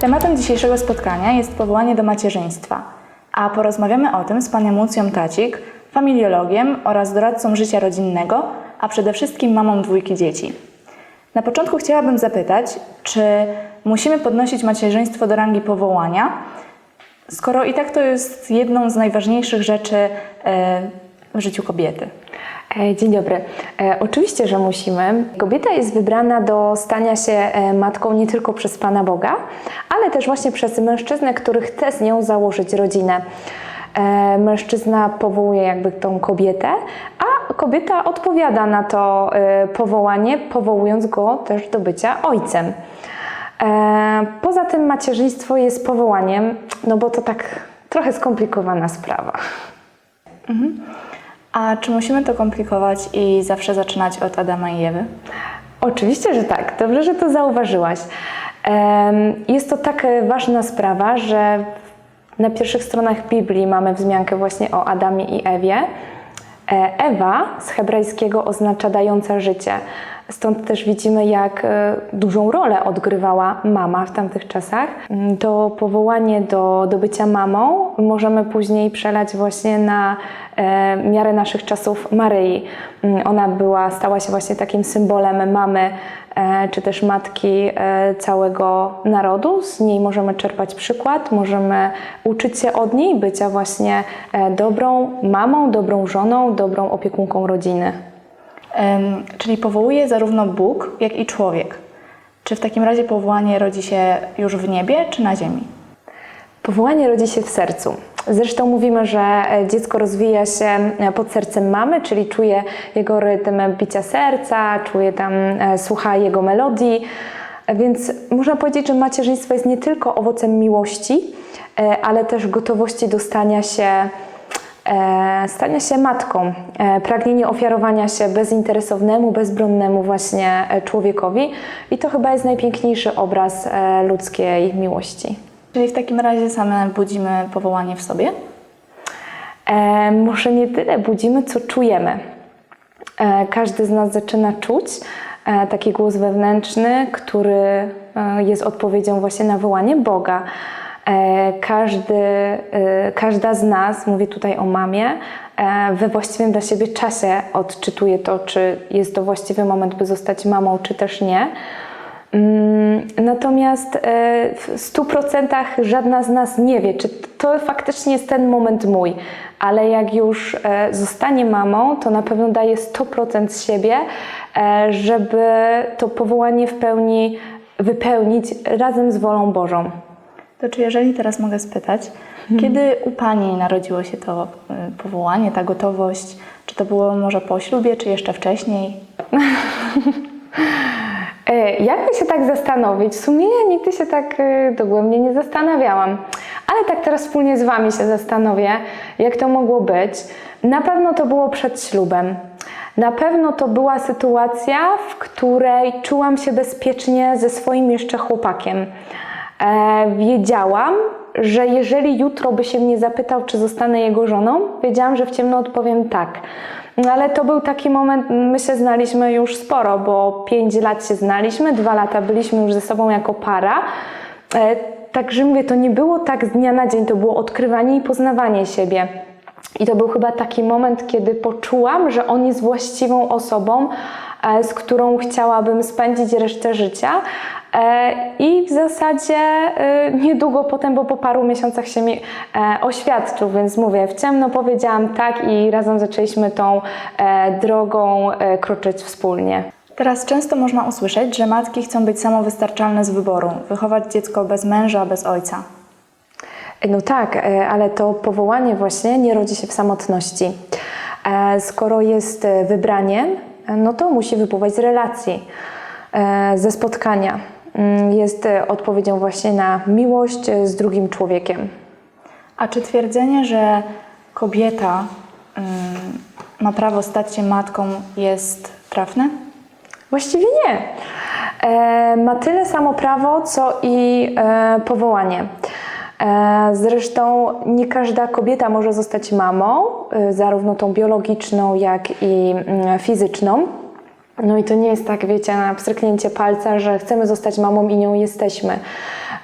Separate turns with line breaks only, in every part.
Tematem dzisiejszego spotkania jest powołanie do macierzyństwa, a porozmawiamy o tym z panią Lucją Tacik, familiologiem oraz doradcą życia rodzinnego, a przede wszystkim mamą dwójki dzieci. Na początku chciałabym zapytać, czy musimy podnosić macierzyństwo do rangi powołania, skoro i tak to jest jedną z najważniejszych rzeczy e, w życiu kobiety.
E, Dzień dobry. E, Oczywiście, że musimy. Kobieta jest wybrana do stania się e, matką nie tylko przez Pana Boga, ale też właśnie przez mężczyznę, który chce z nią założyć rodzinę. Mężczyzna powołuje jakby tą kobietę, a kobieta odpowiada na to powołanie, powołując go też do bycia ojcem. Poza tym macierzyństwo jest powołaniem, no bo to tak trochę skomplikowana sprawa.
A czy musimy to komplikować i zawsze zaczynać od Adama i Ewy?
Oczywiście, że tak. Dobrze, że to zauważyłaś. Jest to tak e, ważna sprawa, że na pierwszych stronach Biblii mamy wzmiankę właśnie o Adamie i Ewie. E, Ewa z hebrajskiego oznacza dająca życie. Stąd też widzimy, jak e, dużą rolę odgrywała mama w tamtych czasach. Mm, To powołanie do, do bycia mamą możemy później przelać właśnie na e, miarę naszych czasów Maryi. Mm, Ona była, stała się właśnie takim symbolem mamy, e, czy też matki e, całego narodu. Z niej możemy czerpać przykład, możemy uczyć się od niej bycia właśnie e, dobrą mamą, dobrą żoną, dobrą opiekunką rodziny.
Czyli powołuje zarówno Bóg, jak i człowiek. Czy w takim razie powołanie rodzi się już w niebie, czy na ziemi?
Powołanie rodzi się w sercu. Zresztą mówimy, że e, dziecko rozwija się e, pod sercem mamy, czyli czuje jego rytm bicia serca, czuje tam, e, słucha jego melodii. Więc można powiedzieć, że macierzyństwo jest nie tylko owocem miłości, ale też gotowości do stania się, stania się matką, e, pragnienie ofiarowania się bezinteresownemu, bezbronnemu właśnie e, człowiekowi. I to chyba jest najpiękniejszy obraz e, ludzkiej miłości.
Czyli w takim razie same budzimy powołanie w sobie?
E, może nie tyle budzimy, co czujemy. E, każdy z nas zaczyna czuć e, taki głos wewnętrzny, który e, jest odpowiedzią właśnie na wołanie Boga. E, każdy, e, każda z nas, mówię tutaj o mamie, e, we właściwym dla siebie czasie odczytuje to, czy jest to właściwy moment, by zostać mamą, czy też nie. Mm, Natomiast w 100% żadna z nas nie wie, czy to faktycznie jest ten moment mój, ale jak już zostanie mamą, to na pewno daje 100% z siebie, żeby to powołanie w pełni wypełnić razem z wolą Bożą.
To czy jeżeli teraz mogę spytać, kiedy u Pani narodziło się to y, powołanie, ta gotowość? Czy to było może po ślubie, czy jeszcze wcześniej?
E, Jakby się tak zastanowić, w sumie ja nigdy się tak e, dogłębnie nie zastanawiałam, ale tak teraz wspólnie z Wami się zastanowię, jak to mogło być. Na pewno to było przed ślubem. Na pewno to była sytuacja, w której czułam się bezpiecznie ze swoim jeszcze chłopakiem. E, wiedziałam, że jeżeli jutro by się mnie zapytał, czy zostanę jego żoną, wiedziałam, że w ciemno odpowiem tak. No ale to był taki moment, my się znaliśmy już sporo, bo 5 lat się znaliśmy, dwa lata byliśmy już ze sobą jako para. E, Także mówię, to nie było tak z dnia na dzień, to było odkrywanie i poznawanie siebie. I to był chyba taki moment, kiedy poczułam, że on jest właściwą osobą, z którą chciałabym spędzić resztę życia. E, I w zasadzie e, niedługo potem, bo po paru miesiącach się mi e, oświadczył, więc mówię, w ciemno powiedziałam tak i razem zaczęliśmy tą e, drogą e, kroczyć wspólnie.
Teraz często można usłyszeć, że matki chcą być samowystarczalne z wyboru, wychować dziecko bez męża, bez ojca.
No tak, e, ale to powołanie właśnie nie rodzi się w samotności. E, Skoro jest e, wybraniem, e, no to musi wypływać z relacji, e, ze spotkania. Mm, Jest e, odpowiedzią właśnie na miłość e, z drugim człowiekiem.
A czy twierdzenie, że kobieta ym, ma prawo stać się matką jest trafne?
Właściwie nie. Ma tyle samo prawo, co i powołanie. E, zresztą nie każda kobieta może zostać mamą, e, zarówno tą biologiczną, jak i mm, fizyczną. No i to nie jest tak, wiecie, na pstryknięcie palca, że chcemy zostać mamą i nią jesteśmy.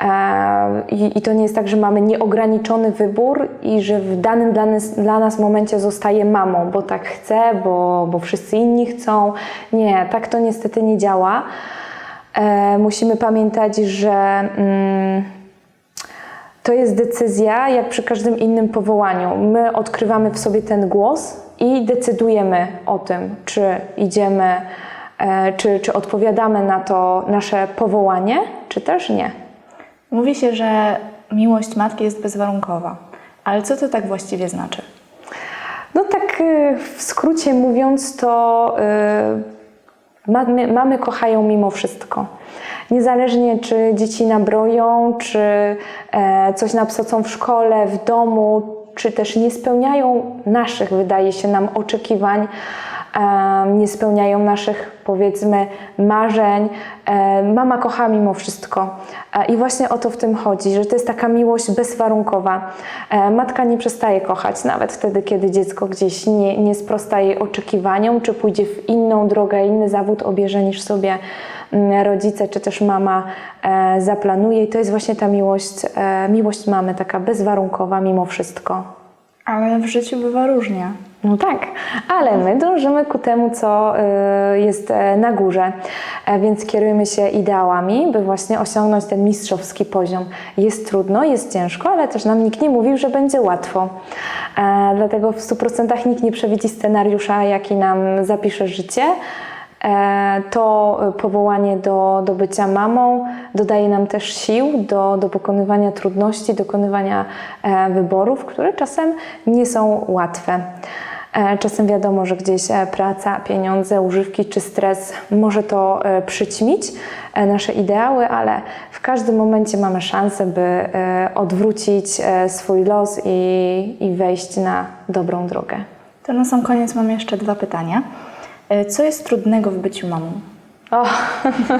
E, I, to nie jest tak, że mamy nieograniczony wybór i że w danym dla nas, dla nas momencie zostaje mamą, bo tak chcę, bo, bo wszyscy inni chcą. Nie, tak to niestety nie działa. Musimy pamiętać, że mm, to jest decyzja, jak przy każdym innym powołaniu. My odkrywamy w sobie ten głos i decydujemy o tym, czy idziemy, e, czy, czy odpowiadamy na to nasze powołanie, czy też nie.
Mówi się, że miłość matki jest bezwarunkowa. Ale co to tak właściwie znaczy?
No tak y, w skrócie mówiąc, to y, mamy, mamy kochają mimo wszystko. Niezależnie czy dzieci nabroją, czy e, coś napsocą w szkole, w domu, czy też nie spełniają naszych, wydaje się nam, oczekiwań, nie spełniają naszych, powiedzmy, marzeń. Mama kocha mimo wszystko. E, I właśnie o to w tym chodzi, że to jest taka miłość bezwarunkowa. E, Matka nie przestaje kochać, nawet wtedy, kiedy dziecko gdzieś nie, nie sprosta jej oczekiwaniom, czy pójdzie w inną drogę, inny zawód obierze niż sobie mm, rodzice, czy też mama e, zaplanuje. I to jest właśnie ta miłość, miłość mamy, taka bezwarunkowa mimo wszystko.
Ale w życiu bywa różnie.
No tak, ale my dążymy ku temu, co y, jest e, na górze, E, więc kierujemy się ideałami, by właśnie osiągnąć ten mistrzowski poziom. Jest trudno, jest ciężko, ale też nam nikt nie mówił, że będzie łatwo. E, Dlatego w 100% nikt nie przewidzi scenariusza, jaki nam zapisze życie. To powołanie do, do bycia mamą dodaje nam też sił do, do pokonywania trudności, dokonywania wyborów, które czasem nie są łatwe. E, Czasem wiadomo, że gdzieś e, praca, pieniądze, używki czy stres może to e, przyćmić nasze ideały, ale w każdym momencie mamy szansę, by odwrócić swój los i, i wejść na dobrą drogę.
To na sam koniec mam jeszcze dwa pytania. Co jest trudnego w byciu mamą?
O,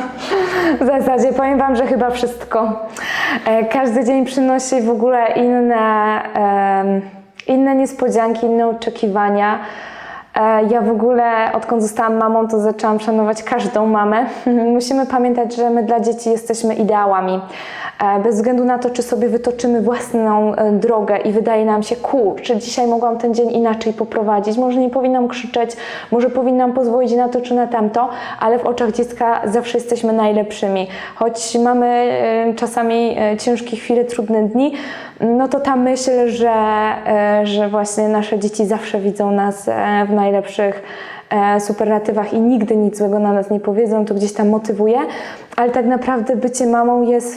w zasadzie powiem Wam, że chyba wszystko. Każdy dzień przynosi w ogóle inne, em, inne niespodzianki, inne oczekiwania. E, Ja w ogóle, odkąd zostałam mamą, to zaczęłam szanować każdą mamę. Musimy pamiętać, że my dla dzieci jesteśmy ideałami. E, Bez względu na to, czy sobie wytoczymy własną e, drogę i wydaje nam się, kurczę, dzisiaj mogłam ten dzień inaczej poprowadzić, może nie powinnam krzyczeć, może powinnam pozwolić na to czy na tamto, ale w oczach dziecka zawsze jesteśmy najlepszymi. Choć mamy czasami ciężkie chwile, trudne dni, no to ta myśl, że, że właśnie nasze dzieci zawsze widzą nas w najlepszych e, superlatywach i nigdy nic złego na nas nie powiedzą, to gdzieś tam motywuje, ale tak naprawdę bycie mamą jest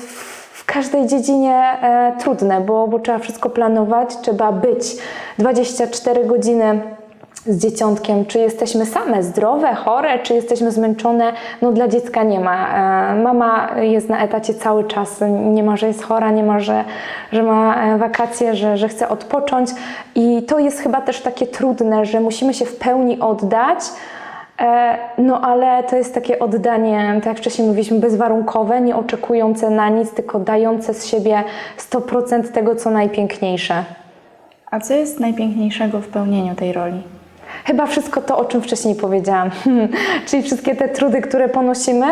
w każdej dziedzinie e, trudne, bo, bo trzeba wszystko planować, trzeba być 24 godziny z dzieciątkiem, czy jesteśmy same zdrowe, chore, czy jesteśmy zmęczone, no dla dziecka nie ma. E, Mama jest na etacie cały czas, nie ma, że jest chora, nie ma, że, że ma e, wakacje, że, że chce odpocząć i to jest chyba też takie trudne, że musimy się w pełni oddać, E, No ale to jest takie oddanie, tak jak wcześniej mówiliśmy, bezwarunkowe, nie oczekujące na nic, tylko dające z siebie 100% tego, co najpiękniejsze.
A co jest najpiękniejszego w pełnieniu tej roli?
Chyba wszystko to, o czym wcześniej powiedziałam, czyli wszystkie te trudy, które ponosimy,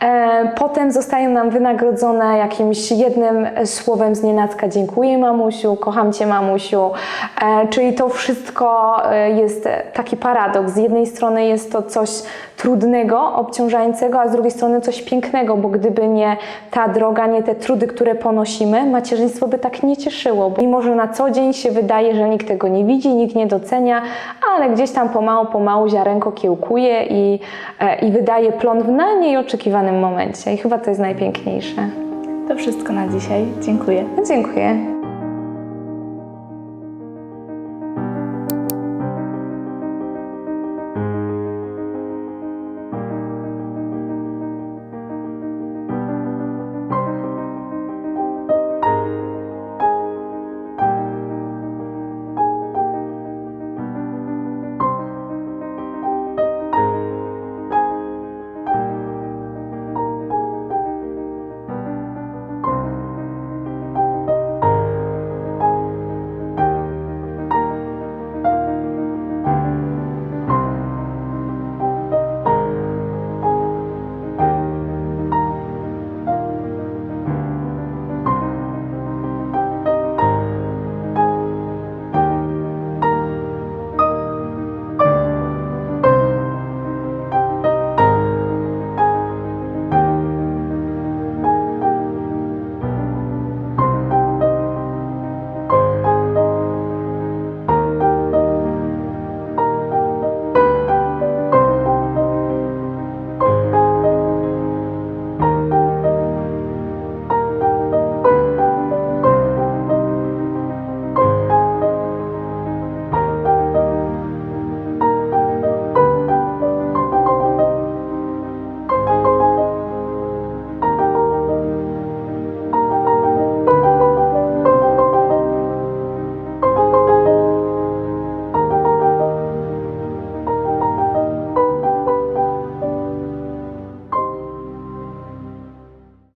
e, potem zostają nam wynagrodzone jakimś jednym słowem z nienacka dziękuję mamusiu, kocham Cię mamusiu, e, czyli to wszystko e, jest taki paradoks. Z jednej strony jest to coś trudnego, obciążającego, a z drugiej strony coś pięknego, bo gdyby nie ta droga, nie te trudy, które ponosimy, macierzyństwo by tak nie cieszyło. Mimo, że na co dzień się wydaje, że nikt tego nie widzi, nikt nie docenia, ale gdzieś tam pomału, pomału ziarenko kiełkuje i, e, i wydaje plon w najmniej oczekiwanym momencie. I chyba to jest najpiękniejsze.
To wszystko na dzisiaj. Dziękuję.
Dziękuję.